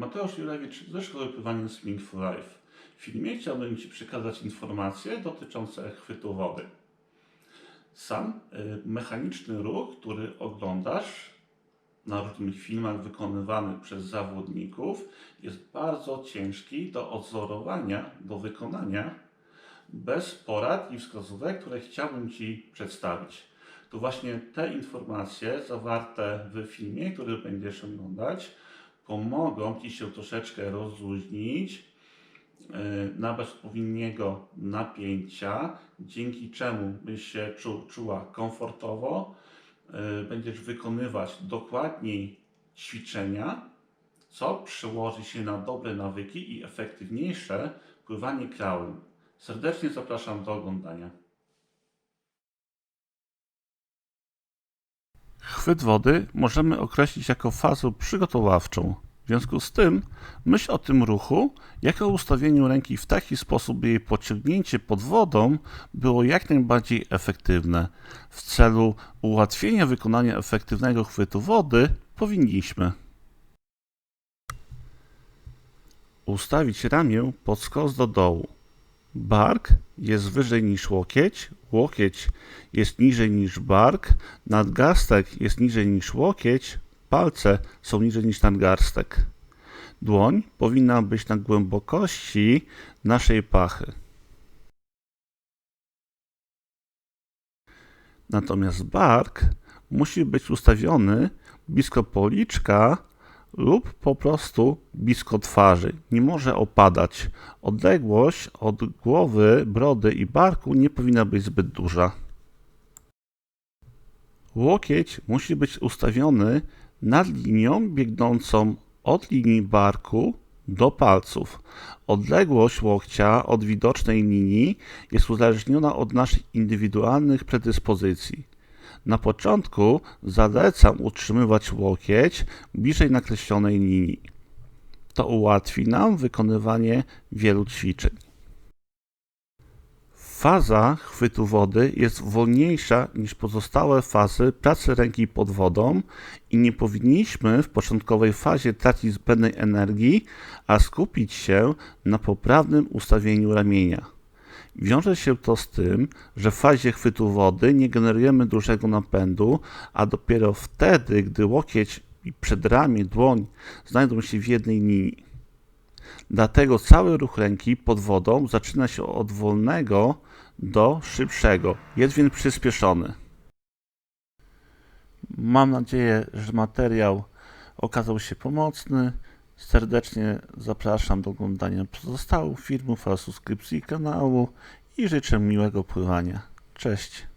Mateusz Jurewicz ze Szkoły Pływania Swing for Life. W filmie chciałbym Ci przekazać informacje dotyczące chwytu wody. Sam y, mechaniczny ruch, który oglądasz na różnych filmach wykonywanych przez zawodników, jest bardzo ciężki do odzorowania, do wykonania bez porad i wskazówek, które chciałbym Ci przedstawić. Tu właśnie te informacje zawarte w filmie, który będziesz oglądać, pomogą Ci się troszeczkę rozluźnić, yy, nabrać odpowiedniego napięcia, dzięki czemu byś się czu, czuła komfortowo, yy, będziesz wykonywać dokładniej ćwiczenia, co przełoży się na dobre nawyki i efektywniejsze pływanie krałem. Serdecznie zapraszam do oglądania. Chwyt wody możemy określić jako fazę przygotowawczą. W związku z tym myśl o tym ruchu jako o ustawieniu ręki w taki sposób, by jej pociągnięcie pod wodą było jak najbardziej efektywne. W celu ułatwienia wykonania efektywnego chwytu wody powinniśmy ustawić ramię pod skos do dołu. Bark jest wyżej niż łokieć, łokieć jest niżej niż bark, nadgarstek jest niżej niż łokieć, palce są niżej niż nadgarstek. Dłoń powinna być na głębokości naszej pachy. Natomiast bark musi być ustawiony blisko policzka lub po prostu blisko twarzy. Nie może opadać. Odległość od głowy, brody i barku nie powinna być zbyt duża. Łokieć musi być ustawiony nad linią biegnącą od linii barku do palców. Odległość łokcia od widocznej linii jest uzależniona od naszych indywidualnych predyspozycji. Na początku zalecam utrzymywać łokieć bliżej nakreślonej linii. To ułatwi nam wykonywanie wielu ćwiczeń. Faza chwytu wody jest wolniejsza niż pozostałe fazy pracy ręki pod wodą i nie powinniśmy w początkowej fazie tracić zbędnej energii, a skupić się na poprawnym ustawieniu ramienia. Wiąże się to z tym, że w fazie chwytu wody nie generujemy dużego napędu, a dopiero wtedy, gdy łokieć i przedramię, dłoń znajdą się w jednej linii. Dlatego cały ruch ręki pod wodą zaczyna się od wolnego do szybszego, jest więc przyspieszony. Mam nadzieję, że materiał okazał się pomocny. Serdecznie zapraszam do oglądania pozostałych filmów oraz subskrypcji kanału i życzę miłego pływania. Cześć!